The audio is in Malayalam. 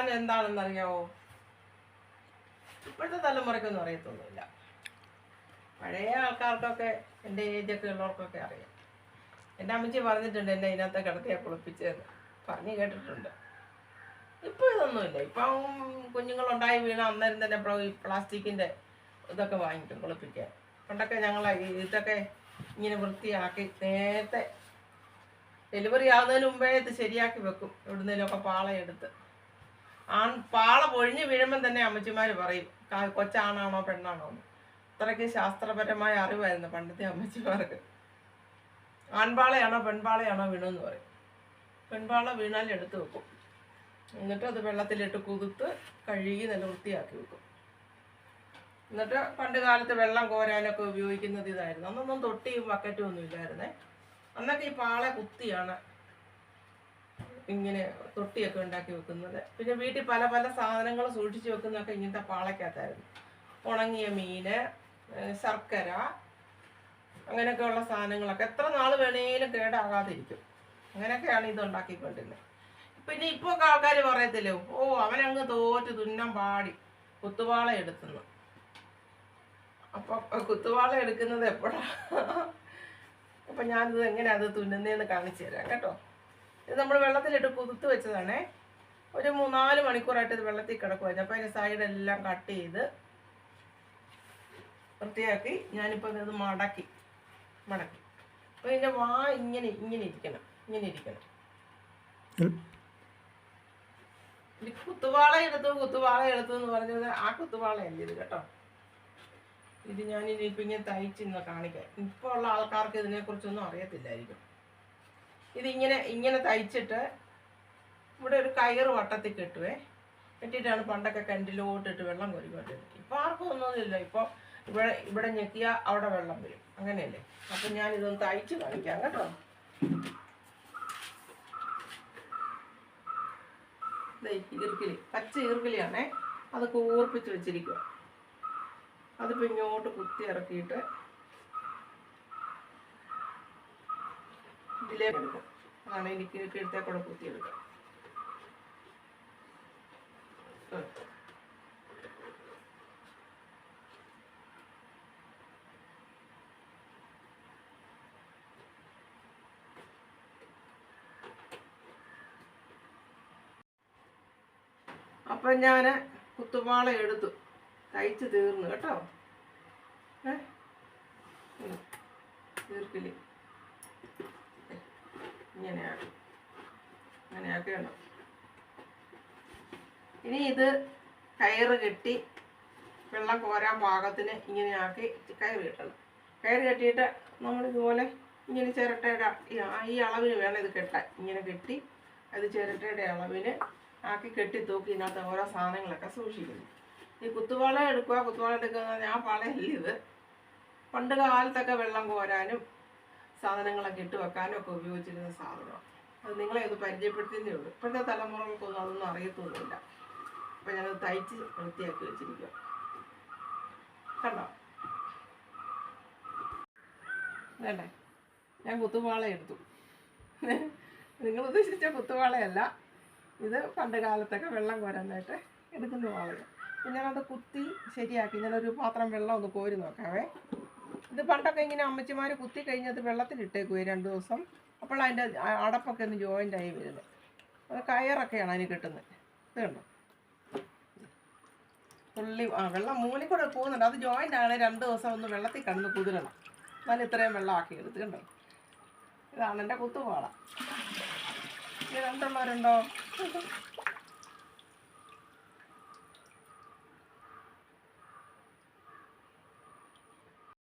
സാധനം എന്താണെന്ന് അറിയാവോ ഇപ്പോഴത്തെ തലമുറയ്ക്കൊന്നും അറിയത്തൊന്നുമില്ല. പഴയ ആൾക്കാർക്കൊക്കെ എന്റെ ഏജൊക്കെ ഉള്ളവർക്കൊക്കെ അറിയാം. എന്റെ അമ്മച്ചി പറഞ്ഞിട്ടുണ്ട് എന്നെ ഇതിനകത്ത് കിടത്തിയാ കുളിപ്പിച്ചതെന്ന് പറഞ്ഞു കേട്ടിട്ടുണ്ട്. ഇപ്പൊ ഇതൊന്നുമില്ല. ഇപ്പം കുഞ്ഞുങ്ങളുണ്ടായി വീണ അന്നേരം തന്നെ പ്ലാസ്റ്റിക്കിന്റെ ഈ പ്ലാസ്റ്റിക്കിന്റെ ഇതൊക്കെ വാങ്ങിക്കും കുളിപ്പിക്കാൻ. പണ്ടൊക്കെ ഞങ്ങൾ ഇതൊക്കെ ഇങ്ങനെ വൃത്തിയാക്കി നേരത്തെ ഡെലിവറി ആവുന്നതിന് മുമ്പേ ഇത് ശരിയാക്കി വെക്കും. എവിടുന്നേലുമൊക്കെ പാളയെടുത്ത്. ആൺ പാള പൊഴിഞ്ഞ് വീഴുമ്പം തന്നെ അമ്മച്ചിമാർ പറയും കൊച്ചാണാണോ പെണ്ണാണോ? എന്ന്. അത്രയ്ക്ക് ശാസ്ത്രപരമായ അറിവായിരുന്നു പണ്ടത്തെ അമ്മച്ചിമാർക്ക്. ആൺപാളയാണോ പെൺപാളയാണോ വീണെന്ന് പറയും. പെൺപാള വീണാൽ എടുത്തു വെക്കും. എന്നിട്ട് അത് വെള്ളത്തിലിട്ട് കുതിർത്ത് കഴുകി നല്ല വൃത്തിയാക്കി വെക്കും. എന്നിട്ട് പണ്ട് കാലത്ത് വെള്ളം കോരാനൊക്കെ ഉപയോഗിക്കുന്നത് ഇതായിരുന്നു. അന്നൊന്നും തൊട്ടിയും ബക്കറ്റും ഒന്നും ഇല്ലായിരുന്നേ. അന്നൊക്കെ ഈ പാള കുത്തിയാണ് ഇങ്ങനെ തൊട്ടിയൊക്കെ ഉണ്ടാക്കി വെക്കുന്നത്. പിന്നെ വീട്ടിൽ പല പല സാധനങ്ങൾ സൂക്ഷിച്ച് വെക്കുന്നതൊക്കെ ഇങ്ങനത്തെ പാളയ്ക്കകത്തായിരുന്നു. ഉണങ്ങിയ മീന് ശർക്കര അങ്ങനെയൊക്കെയുള്ള സാധനങ്ങളൊക്കെ എത്ര നാൾ വേണേലും കേടാകാതിരിക്കും. അങ്ങനെയൊക്കെയാണ് ഇത് ഉണ്ടാക്കിക്കൊണ്ടിരുന്നത്. പിന്നെ ഇപ്പോൾ ഒക്കെ ആൾക്കാർ പറയത്തില്ലേ ഓ അവനങ്ങ് തോറ്റ് തുന്നം പാടി കുത്തുവാള എടുത്തുന്നു. അപ്പൊ കുത്തുവാള എടുക്കുന്നത് എപ്പോഴാ? അപ്പൊ ഞാനിത് എങ്ങനെയാ അത് തുന്നുന്നതെന്ന് കാണിച്ചു തരാം കേട്ടോ. ഇത് നമ്മൾ വെള്ളത്തിലിട്ട് കുതിർത്ത് വെച്ചതാണേ. ഒരു മൂന്നാൽ മണിക്കൂറായിട്ട് ഇത് വെള്ളത്തിൽ കിടക്കുമായിരുന്നു അപ്പോൾ അതിന്റെ സൈഡെല്ലാം കട്ട് ചെയ്ത് വൃത്തിയാക്കി ഞാനിപ്പോൾ ഇത് മടക്കി. മടക്കി. അപ്പോൾ ഇതിന്റെ വാ ഇങ്ങനെ ഇങ്ങനെ ഇരിക്കണം. ഇങ്ങനെ ഇരിക്കണം. കുത്തുവാള എടുത്തു കുത്തുവാള എടുത്തു എന്ന് പറഞ്ഞത് ആ കുത്തുവാളയല്ല ഇത് കേട്ടോ? ഇത് ഞാൻ ഇനിയിപ്പോൾ ഇങ്ങനെ തയ്ച്ചിന്ന് കാണിക്കാം. ഇപ്പോൾ ഉള്ള ആൾക്കാർക്ക് ഇതിനെക്കുറിച്ചൊന്നും അറിയത്തില്ലായിരിക്കും. ഇതിങ്ങനെ ഇങ്ങനെ തയ്ച്ചിട്ട് ഇവിടെ ഒരു കയറ് വട്ടത്തിൽ കെട്ടുവേ കെട്ടിയിട്ടാണ് പണ്ടൊക്കെ കിണറ്റിലോട്ടിട്ട് വെള്ളം കോരിക്കൊണ്ടിരുന്നത്. ഇപ്പോൾ ആർക്കും ഒന്നുമില്ല. ഇപ്പോൾ ഇവിടെ ഇവിടെ ഞെക്കിയാൽ അവിടെ വെള്ളം വരും. അങ്ങനെയല്ലേ? അപ്പം ഞാൻ ഇതൊന്ന് തയ്ച്ച് കാണിക്കാം കേട്ടോ. ദേ ഈർക്കിലി പച്ച ഈർക്കിലിയാണേ അത് കൂർപ്പിച്ച് വെച്ചിരിക്കുക അതിപ്പോൾ ഇങ്ങോട്ട് കുത്തി ഇറക്കിയിട്ട് ഇതിലേക്ക് എടുക്കും അതാണ് എനിക്ക് കീഴത്തെ കൂടെ കുത്തിയെടുക്കുക അപ്പം ഞാൻ കുത്തുപാള എടുത്തു. തയ്ച്ച് തീർന്നു കേട്ടോ. ഏ? തീർക്കില്ലേ ഇങ്ങനെയാക്കണം ഇനി ഇത് കയറ് കെട്ടി വെള്ളം കോരാൻ പാകത്തിന് ഇങ്ങനെയാക്കി കയറ് കെട്ടണം. കയറ് കെട്ടിയിട്ട് നമ്മൾ ഇതുപോലെ ഇങ്ങനെ ചിരട്ടയുടെ ഈ- അളവിന് വേണം ഇത് കെട്ടാൻ. ഇങ്ങനെ കെട്ടി അത് ചിരട്ടയുടെ അളവിന് ആക്കി കെട്ടി തൂക്കി ഇതിനകത്ത് ഓരോ സാധനങ്ങളൊക്കെ സൂക്ഷിക്കുന്നു. ഈ കുത്തുവാള എടുക്കുക കുത്തുവാള എടുക്കുക ഞാൻ പാളയല്ല ഇത്. പണ്ട് കാലത്തൊക്കെ വെള്ളം കോരാനും സാധനങ്ങളൊക്കെ ഇട്ട് വെക്കാനും ഒക്കെ ഉപയോഗിച്ചിരുന്ന സാധനമാണ്. അത് നിങ്ങളെ ഒന്ന് പരിചയപ്പെടുത്തുന്നേ ഉള്ളൂ. ഇപ്പോഴത്തെ തലമുറകൾക്കൊന്നും അതൊന്നും അറിയത്തൊന്നുമില്ല. അപ്പം ഞാനത് തയ്ച്ച് വൃത്തിയാക്കി വെച്ചിരിക്കുക കണ്ടോ? വേണ്ടേ? ഞാൻ കുത്തുവാള എടുത്തു. നിങ്ങൾ ഉദ്ദേശിച്ച കുത്തുവാളയല്ല. ഇത് പണ്ട് കാലത്തൊക്കെ വെള്ളം കോരാനായിട്ട് എടുക്കുന്ന വാളകൾ. അപ്പം ഞാനത് കുത്തി ശരിയാക്കി. ഞാനൊരു പാത്രം വെള്ളം ഒന്ന് കോരി നോക്കാവേ. ഇത് പണ്ടൊക്കെ ഇങ്ങനെ അമ്മച്ചിമാർ കുത്തി കഴിഞ്ഞത് വെള്ളത്തിലിട്ടേക്കുവേ രണ്ട് ദിവസം. അപ്പോൾ അതിന്റെ അടപ്പൊക്കെ ഒന്ന് ജോയിന്റ് ആയി വരുന്നത്. അത് കയറൊക്കെയാണ് അതിന് കിട്ടുന്നത്. ഇത് കണ്ടോ? ആ വെള്ളം കൂടെ പോകുന്നുണ്ട്. അത് ജോയിന്റ് ആണ്. രണ്ട് ദിവസം ഒന്ന് വെള്ളത്തിൽ കടന്ന് കുതിരണം. എന്നാലും ഇത്രയും വെള്ളം ആക്കി എടുത്ത് കണ്ടോ? ഇതാണ് എന്റെ കുത്തുപാട ഇത് രണ്ടുള്ളവരുണ്ടോ?